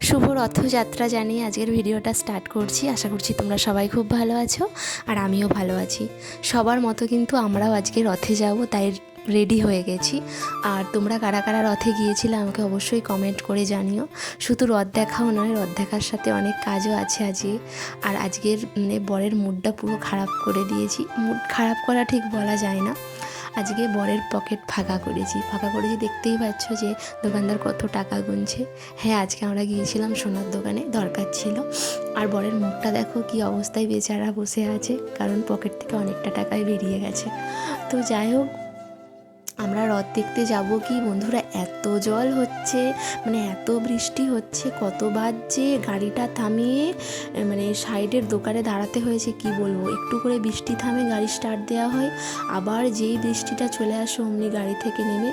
শুভ রথযাত্রা জানিয়ে আজকের ভিডিওটা স্টার্ট করছি। আশা করছি তোমরা সবাই খুব ভালো আছো আর আমিও ভালো আছি। সবার মতো কিন্তু আমরাও আজকে রথে যাব, তাই রেডি হয়ে গেছি। আর তোমরা কারা কারা রথে গিয়েছিলে আমাকে অবশ্যই কমেন্ট করে জানিও। শুধু রথ দেখাও নয়, রথ দেখার সাথে অনেক কাজও আছে আজকে। আর আজকের মানে বরের মুডটা পুরো খারাপ করে দিয়েছি। মুড খারাপ করা ঠিক বলা যায় না। আজকে বরের পকেট ফাঁকা করেছি। ফাঁকা করেছি দেখতেই পাচ্ছ যে দোকানদার কত টাকা গুনছে। হ্যাঁ আজকে আমরা গিয়েছিলাম সোনার দোকানে, দরকার ছিল। আর বরের মুখটা দেখো কি অবস্থায় বেচারা বসে আছে, কারণ পকেট থেকে অনেকটা টাকাই বেরিয়ে গেছে। তো যাই হোক আমরা রথ দেখতে যাব কি? বন্ধুরা, এত জল হচ্ছে মানে এত বৃষ্টি হচ্ছে কতবার যে গাড়িটা থামিয়ে মানে সাইডের দোকানে দাঁড়াতে হয়েছে, কি বলব? একটু করে বৃষ্টি থামে, গাড়ি স্টার্ট দেওয়া হয়, আবার যেই বৃষ্টিটা চলে আসে, অমনি গাড়ি থেকে নেমে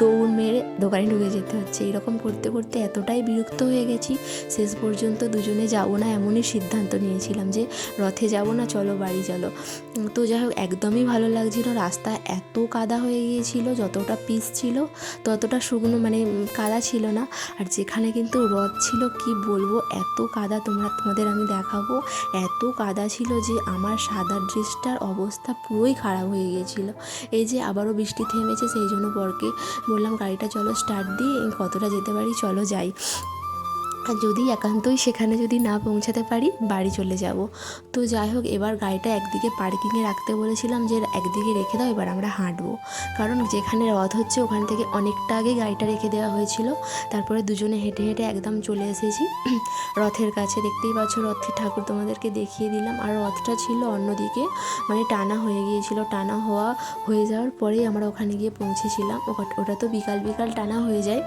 দৌড় মেরে দোকানে ঢুকে যেতে হচ্ছে। এরকম করতে করতে এতটাই বিরক্ত হয়ে গেছি, শেষ পর্যন্ত দুজনে যাব না এমনই সিদ্ধান্ত নিয়েছিলাম যে রথে যাব না, চলো বাড়ি চলো। তো যাই হোক, একদমই ভালো লাগছিল, রাস্তা এত কাদা হয়ে গিয়েছিল যতটা পিস ছিল, ততটা শুকনো মানে কাদা ছিল না। আর যেখানে কিন্তু রথ ছিল, কি বলব, এত কাদা তোমরা, তোমাদের আমি দেখাবো। এত কাদা ছিল যে আমার সাদা ড্রেসটার অবস্থা পুরোই খারাপ হয়ে গিয়েছিল। এই যে আবারও বৃষ্টি থেমেছে, সেই জন্য পরকে বললাম, গাড়িটা চলো স্টার্ট দিই কতটা যেতে পারি, চলো যাই। আর যদি একান্তই সেখানে যদি না পৌঁছাতে পারি, বাড়ি চলে যাব। তো যাই হোক, এবার গাড়িটা একদিকে পার্কিংয়ে রাখতে বলেছিলাম যে, একদিকে রেখে দাও, এবার আমরা হাঁটবো। কারণ যেখানে রথ হচ্ছে, ওখান থেকে অনেকটা আগে গাড়িটা রেখে দেওয়া হয়েছিল। তারপরে দুজনে হেঁটে হেঁটে একদম চলে এসেছি। রথের কাছে দেখতেই পাচ্ছ রথের ঠাকুর তোমাদেরকে দেখিয়ে দিলাম। আর রথটা ছিল অন্যদিকে মানে টানা হয়ে গিয়েছিল। টানা হওয়া, হয়ে যাওয়ার পরেই আমরা ওখানে গিয়ে পৌঁছেছিলাম। ওটা- তো বিকাল বিকাল টানা হয়ে যায়।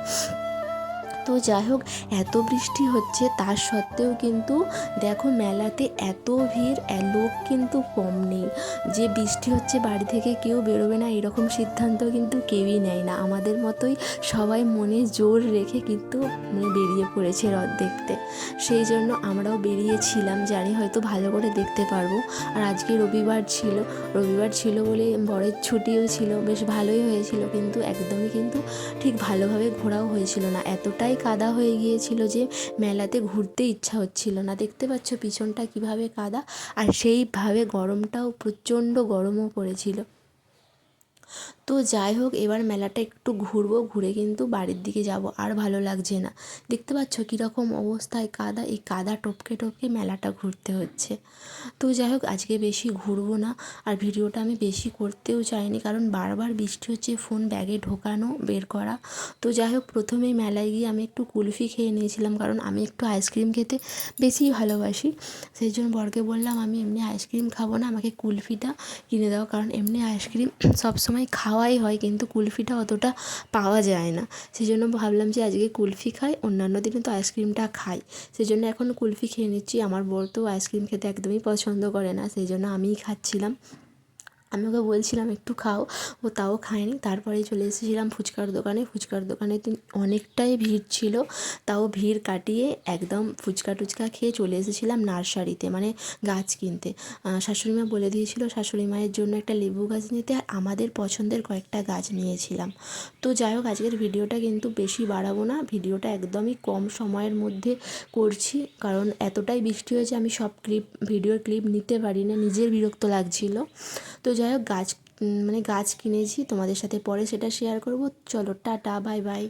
তো যাই হোক, এত বৃষ্টি হচ্ছে, তার সত্ত্বেও কিন্তু দেখো মেলাতে এত ভিড় লোক কিন্তু কম নেই। যে বৃষ্টি হচ্ছে বাড়ি থেকে কেউ বেরোবে না, এরকম সিদ্ধান্ত কিন্তু কেউই নেয় না। আমাদের মতোই সবাই মনে জোর রেখে কিন্তু মানে বেরিয়ে পড়েছে রথ দেখতে। সেই জন্য আমরাও বেরিয়েছিলাম, জানি হয়তো ভালো করে দেখতে পারব। আর আজকে রবিবার ছিল রবিবার ছিল বলে বরের ছুটিও ছিল, বেশ ভালোই হয়েছিল, কিন্তু একদমই কিন্তু ঠিক ভালোভাবে ঘোরাও হয়েছিল না। এতটাই কাদা হয়ে গিয়েছিল যে মেলাতে ঘুরতে ইচ্ছা হচ্ছিল না। দেখতে পাচ্ছ পিছনটা কীভাবে কাদা? আর সেইভাবে গরমটাও প্রচণ্ড গরমও পড়েছিল। তো যাই হোক, এবার মেলাটা একটু ঘুরবো, ঘুরে কিন্তু বাড়ির দিকে যাব, আর ভালো লাগছে না। দেখতে পাচ্ছ কীরকম অবস্থায় কাদা, এই কাদা টপকে টপকে মেলাটা ঘুরতে হচ্ছে। তো যাই হোক, আজকে বেশি ঘুরবো না, আর ভিডিওটা আমি বেশি করতেও চাইনি, কারণ বারবার বৃষ্টি হচ্ছে, ফোন ব্যাগে ঢোকানো, বের করা। তো যাই হোক, প্রথমেই মেলায় গিয়ে আমি একটু কুলফি খেয়ে নিয়েছিলাম, কারণ আমি একটু আইসক্রিম খেতে বেশি ভালোবাসি। সেই জন্য বরকে বললাম, আমি এমনি আইসক্রিম খাব না, আমাকে কুলফিটা কিনে দাও। কারণ এমনি আইসক্রিম সবসময় খাওয়াই হয় কিন্তু কুলফিটা অতটা পাওয়া যায় না। সেই জন্য ভাবলাম যে আজকে কুলফি খাই, অন্যান্য দিনে তো আইসক্রিমটা খাই। সেই জন্য এখন কুলফি খেয়ে নিচ্ছি। আমার বর তো আইসক্রিম খেতে একদমই পছন্দ করে না সেই জন্য আমিই খাচ্ছিলাম। আমি ওকে বলছিলাম একটু খাও। ও তাও খায়নি। তারপরে চলে এসেছিলাম ফুচকার দোকানে। ফুচকার দোকানে তো অনেকটাই ভিড় ছিল। তাও ভিড় কাটিয়ে একদম ফুচকা টুচকা খেয়ে চলে এসেছিলাম নার্সারিতে মানে গাছ কিনতে। আহ, শাশুড়ি মা বলে দিয়েছিল শাশুড়ি মায়ের জন্য একটা লেবু গাছ নিতে আর আমাদের পছন্দের কয়েকটা গাছ নিয়েছিলাম। তো যাই হোক আজকের ভিডিওটা কিন্তু বেশি বাড়াবো না। ভিডিওটা একদমই কম সময়ের মধ্যে করছি কারণ এতটাই বৃষ্টি হয়েছে আমি সব ক্লিপ ভিডিওর ক্লিপ নিতে পারি না নিজের বিরক্ত লাগছিল। তো যাই হোক, গাছ মানে গাছ কিনেছি, তোমাদের সাথে পরে সেটা শেয়ার করব। চলো, টাটা বাই বাই